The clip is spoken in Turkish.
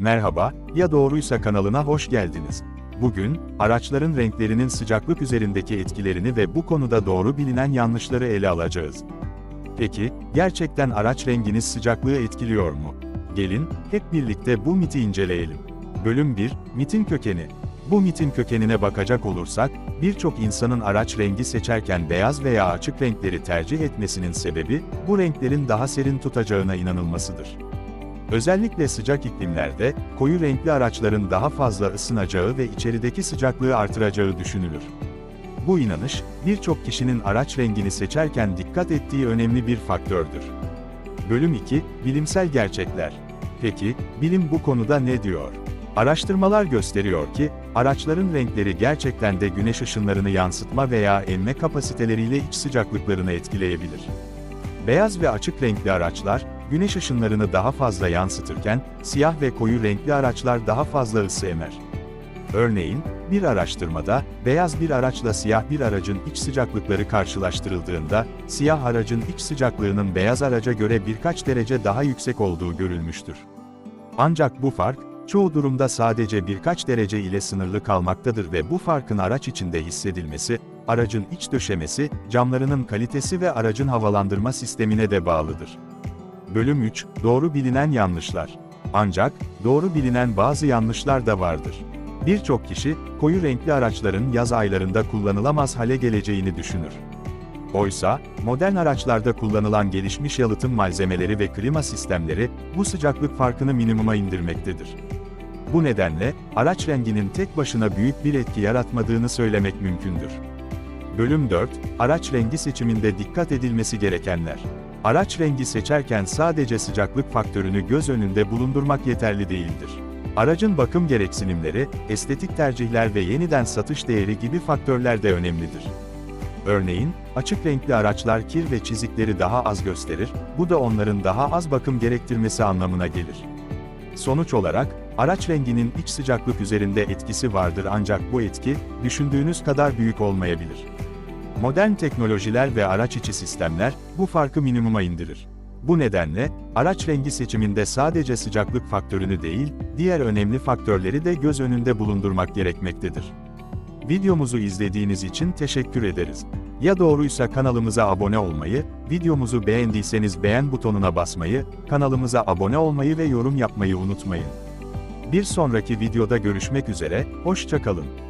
Merhaba, ya doğruysa kanalına hoş geldiniz. Bugün, araçların renklerinin sıcaklık üzerindeki etkilerini ve bu konuda doğru bilinen yanlışları ele alacağız. Peki, gerçekten araç renginiz sıcaklığı etkiliyor mu? Gelin, hep birlikte bu miti inceleyelim. Bölüm 1, Mitin kökeni. Bu mitin kökenine bakacak olursak, birçok insanın araç rengi seçerken beyaz veya açık renkleri tercih etmesinin sebebi, bu renklerin daha serin tutacağına inanılmasıdır. Özellikle sıcak iklimlerde, koyu renkli araçların daha fazla ısınacağı ve içerideki sıcaklığı artıracağı düşünülür. Bu inanış, birçok kişinin araç rengini seçerken dikkat ettiği önemli bir faktördür. Bölüm 2, Bilimsel Gerçekler. Peki, bilim bu konuda ne diyor? Araştırmalar gösteriyor ki, araçların renkleri gerçekten de güneş ışınlarını yansıtma veya emme kapasiteleriyle iç sıcaklıklarını etkileyebilir. Beyaz ve açık renkli araçlar, güneş ışınlarını daha fazla yansıtırken, siyah ve koyu renkli araçlar daha fazla ısı emer. Örneğin, bir araştırmada, beyaz bir araçla siyah bir aracın iç sıcaklıkları karşılaştırıldığında, siyah aracın iç sıcaklığının beyaz araca göre birkaç derece daha yüksek olduğu görülmüştür. Ancak bu fark, çoğu durumda sadece birkaç derece ile sınırlı kalmaktadır ve bu farkın araç içinde hissedilmesi, aracın iç döşemesi, camlarının kalitesi ve aracın havalandırma sistemine de bağlıdır. Bölüm 3, Doğru bilinen yanlışlar. Ancak, doğru bilinen bazı yanlışlar da vardır. Birçok kişi, koyu renkli araçların yaz aylarında kullanılamaz hale geleceğini düşünür. Oysa, modern araçlarda kullanılan gelişmiş yalıtım malzemeleri ve klima sistemleri, bu sıcaklık farkını minimuma indirmektedir. Bu nedenle, araç renginin tek başına büyük bir etki yaratmadığını söylemek mümkündür. Bölüm 4, Araç rengi seçiminde dikkat edilmesi gerekenler. Araç rengi seçerken sadece sıcaklık faktörünü göz önünde bulundurmak yeterli değildir. Aracın bakım gereksinimleri, estetik tercihler ve yeniden satış değeri gibi faktörler de önemlidir. Örneğin, açık renkli araçlar kir ve çizikleri daha az gösterir, bu da onların daha az bakım gerektirmesi anlamına gelir. Sonuç olarak, araç renginin iç sıcaklık üzerinde etkisi vardır ancak bu etki, düşündüğünüz kadar büyük olmayabilir. Modern teknolojiler ve araç içi sistemler, bu farkı minimuma indirir. Bu nedenle, araç rengi seçiminde sadece sıcaklık faktörünü değil, diğer önemli faktörleri de göz önünde bulundurmak gerekmektedir. Videomuzu izlediğiniz için teşekkür ederiz. Ya doğruysa kanalımıza abone olmayı, videomuzu beğendiyseniz beğen butonuna basmayı, kanalımıza abone olmayı ve yorum yapmayı unutmayın. Bir sonraki videoda görüşmek üzere, hoşçakalın.